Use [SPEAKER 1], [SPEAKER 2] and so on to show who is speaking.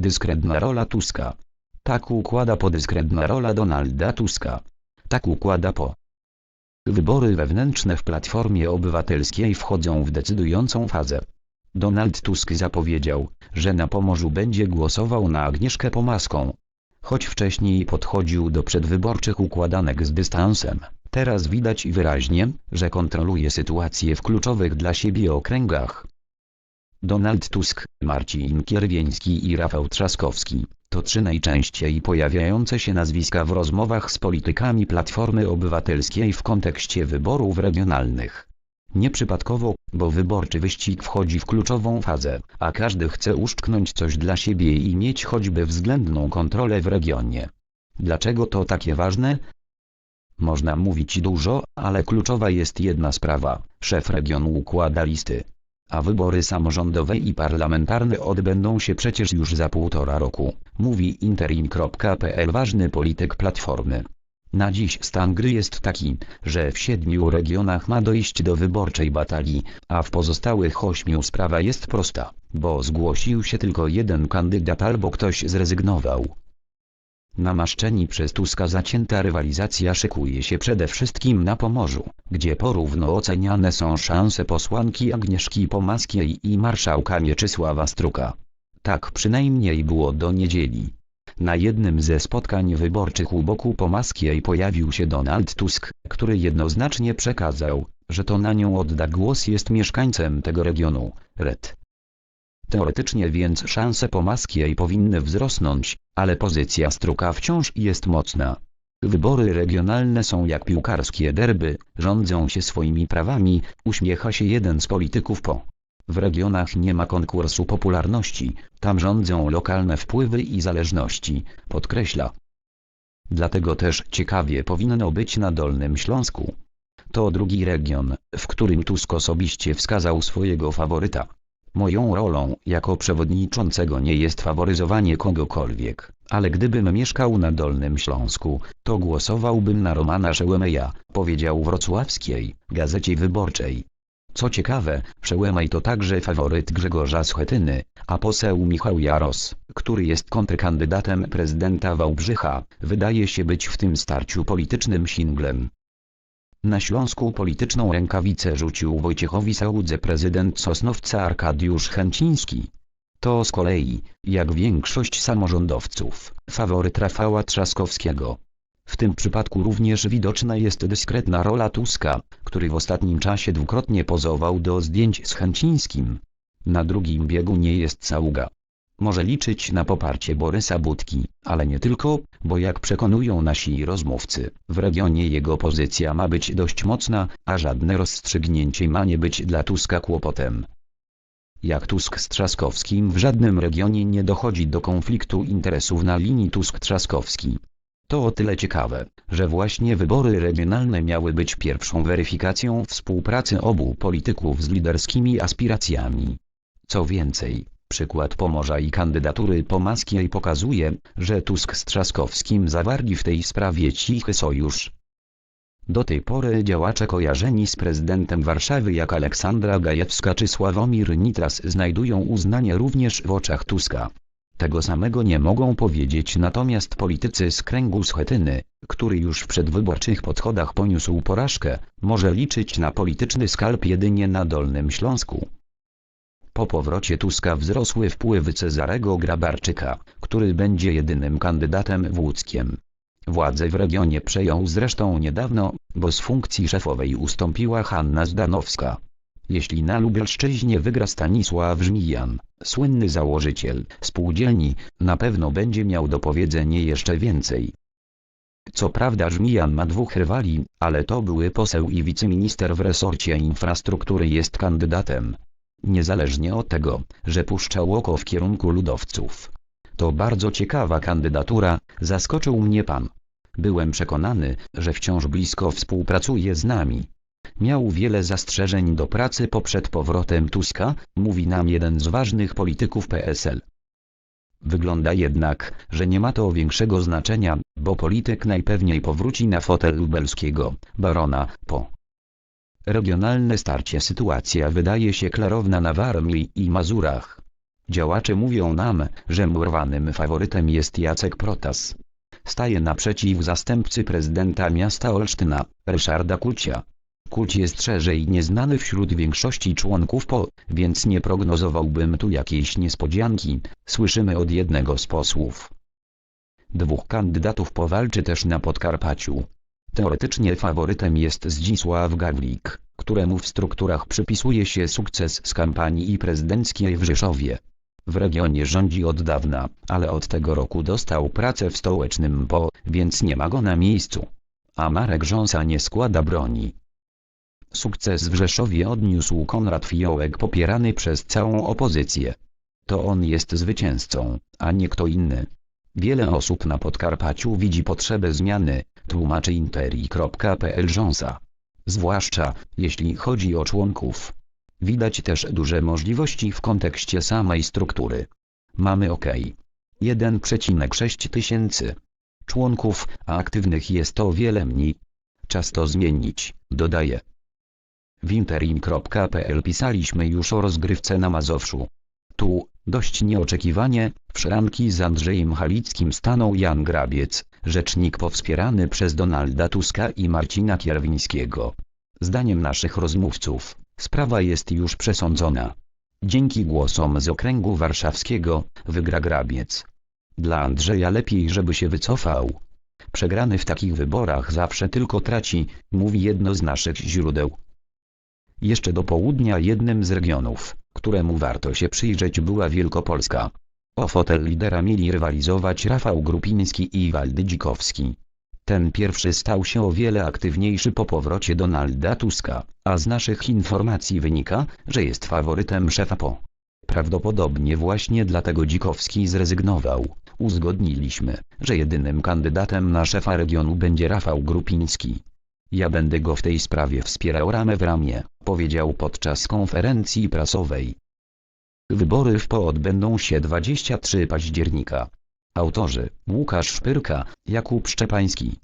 [SPEAKER 1] Dyskretna rola Tuska. Tak układa po dyskretna rola Donalda Tuska. Tak układa po. Wybory wewnętrzne w Platformie Obywatelskiej wchodzą w decydującą fazę. Donald Tusk zapowiedział, że na Pomorzu będzie głosował na Agnieszkę Pomaską. Choć wcześniej podchodził do przedwyborczych układanek z dystansem, teraz widać wyraźnie, że kontroluje sytuację w kluczowych dla siebie okręgach. Donald Tusk, Marcin Kierwieński i Rafał Trzaskowski to trzy najczęściej pojawiające się nazwiska w rozmowach z politykami Platformy Obywatelskiej w kontekście wyborów regionalnych. Nieprzypadkowo, bo wyborczy wyścig wchodzi w kluczową fazę, a każdy chce uszczknąć coś dla siebie i mieć choćby względną kontrolę w regionie. Dlaczego to takie ważne? Można mówić dużo, ale kluczowa jest jedna sprawa. Szef regionu układa listy. A wybory samorządowe i parlamentarne odbędą się przecież już za półtora roku, mówi interim.pl ważny polityk Platformy. Na dziś stan gry jest taki, że w siedmiu regionach ma dojść do wyborczej batalii, a w pozostałych ośmiu sprawa jest prosta, bo zgłosił się tylko jeden kandydat albo ktoś zrezygnował. Namaszczeni przez Tuska zacięta rywalizacja szykuje się przede wszystkim na Pomorzu, gdzie porówno oceniane są szanse posłanki Agnieszki Pomaskiej i marszałka Mieczysława Struka. Tak przynajmniej było do niedzieli. Na jednym ze spotkań wyborczych u boku Pomaskiej pojawił się Donald Tusk, który jednoznacznie przekazał, że to na nią odda głos jest mieszkańcem tego regionu, Red. Teoretycznie więc szanse Pomaskiej powinny wzrosnąć, ale pozycja Struka wciąż jest mocna. Wybory regionalne są jak piłkarskie derby, rządzą się swoimi prawami, uśmiecha się jeden z polityków po. W regionach nie ma konkursu popularności, tam rządzą lokalne wpływy i zależności, podkreśla. Dlatego też ciekawie powinno być na Dolnym Śląsku. To drugi region, w którym Tusk osobiście wskazał swojego faworyta. Moją rolą jako przewodniczącego nie jest faworyzowanie kogokolwiek, ale gdybym mieszkał na Dolnym Śląsku, to głosowałbym na Romana Szełemeja, powiedział wrocławskiej Gazecie Wyborczej. Co ciekawe, Przełęmaj to także faworyt Grzegorza Schetyny, a poseł Michał Jaros, który jest kontrkandydatem prezydenta Wałbrzycha, wydaje się być w tym starciu politycznym singlem. Na Śląsku polityczną rękawicę rzucił Wojciechowi Sałudze prezydent Sosnowca Arkadiusz Chęciński. To z kolei, jak większość samorządowców, faworyt Rafała Trzaskowskiego. W tym przypadku również widoczna jest dyskretna rola Tuska, który w ostatnim czasie dwukrotnie pozował do zdjęć z Chęcińskim. Na drugim biegu nie jest Saługa. Może liczyć na poparcie Borysa Budki, ale nie tylko, bo jak przekonują nasi rozmówcy, w regionie jego pozycja ma być dość mocna, a żadne rozstrzygnięcie ma nie być dla Tuska kłopotem. Jak Tusk z Trzaskowskim w żadnym regionie nie dochodzi do konfliktu interesów na linii Tusk-Trzaskowski. To o tyle ciekawe, że właśnie wybory regionalne miały być pierwszą weryfikacją współpracy obu polityków z liderskimi aspiracjami. Co więcej, przykład Pomorza i kandydatury Pomaskiej pokazuje, że Tusk z Trzaskowskim zawarli w tej sprawie cichy sojusz. Do tej pory działacze kojarzeni z prezydentem Warszawy jak Aleksandra Gajewska czy Sławomir Nitras znajdują uznanie również w oczach Tuska. Tego samego nie mogą powiedzieć natomiast politycy z kręgu Schetyny, który już w przedwyborczych podchodach poniósł porażkę, może liczyć na polityczny skalp jedynie na Dolnym Śląsku. Po powrocie Tuska wzrosły wpływy Cezarego Grabarczyka, który będzie jedynym kandydatem w Łódzkiem. Władzę w regionie przejął zresztą niedawno, bo z funkcji szefowej ustąpiła Hanna Zdanowska. Jeśli na Lubelszczyźnie wygra Stanisław Żmijan, słynny założyciel spółdzielni, na pewno będzie miał do powiedzenia jeszcze więcej. Co prawda Żmijan ma dwóch rywali, ale to były poseł i wiceminister w resorcie infrastruktury jest kandydatem. Niezależnie od tego, że puszczał oko w kierunku ludowców. To bardzo ciekawa kandydatura, zaskoczył mnie pan. Byłem przekonany, że wciąż blisko współpracuje z nami. Miał wiele zastrzeżeń do pracy poprzed powrotem Tuska, mówi nam jeden z ważnych polityków PSL. Wygląda jednak, że nie ma to większego znaczenia, bo polityk najpewniej powróci na fotel lubelskiego, barona, po. Regionalne starcie sytuacja wydaje się klarowna na Warmii i Mazurach. Działacze mówią nam, że murwanym faworytem jest Jacek Protas. Staje naprzeciw zastępcy prezydenta miasta Olsztyna, Ryszarda Kucia. Kuć jest szerzej nieznany wśród większości członków PO, więc nie prognozowałbym tu jakiejś niespodzianki, słyszymy od jednego z posłów. Dwóch kandydatów powalczy też na Podkarpaciu. Teoretycznie faworytem jest Zdzisław Gawlik, któremu w strukturach przypisuje się sukces z kampanii prezydenckiej w Rzeszowie. W regionie rządzi od dawna, ale od tego roku dostał pracę w stołecznym PO, więc nie ma go na miejscu. A Marek Rząsa nie składa broni. Sukces w Rzeszowie odniósł Konrad Fiołek popierany przez całą opozycję. To on jest zwycięzcą, a nie kto inny. Wiele osób na Podkarpaciu widzi potrzebę zmiany, tłumaczy interi.pl Rząsa. Zwłaszcza, jeśli chodzi o członków. Widać też duże możliwości w kontekście samej struktury. Mamy ok. 1,6 tysięcy członków, a aktywnych jest o wiele mniej. Czas to zmienić, dodaje. W interim.pl pisaliśmy już o rozgrywce na Mazowszu. Tu, dość nieoczekiwanie, w szranki z Andrzejem Halickim stanął Jan Grabiec, rzecznik powspierany przez Donalda Tuska i Marcina Kierwińskiego. Zdaniem naszych rozmówców, sprawa jest już przesądzona. Dzięki głosom z okręgu warszawskiego, wygra Grabiec. Dla Andrzeja lepiej żeby się wycofał. Przegrany w takich wyborach zawsze tylko traci, mówi jedno z naszych źródeł. Jeszcze do południa jednym z regionów, któremu warto się przyjrzeć była Wielkopolska. O fotel lidera mieli rywalizować Rafał Grupiński i Waldy Dzikowski. Ten pierwszy stał się o wiele aktywniejszy po powrocie Donalda Tuska, a z naszych informacji wynika, że jest faworytem szefa PO. Prawdopodobnie właśnie dlatego Dzikowski zrezygnował. Uzgodniliśmy, że jedynym kandydatem na szefa regionu będzie Rafał Grupiński. Ja będę go w tej sprawie wspierał ramę w ramię, powiedział podczas konferencji prasowej. Wybory w PO odbędą się 23 października. Autorzy Łukasz Szpyrka, Jakub Szczepański.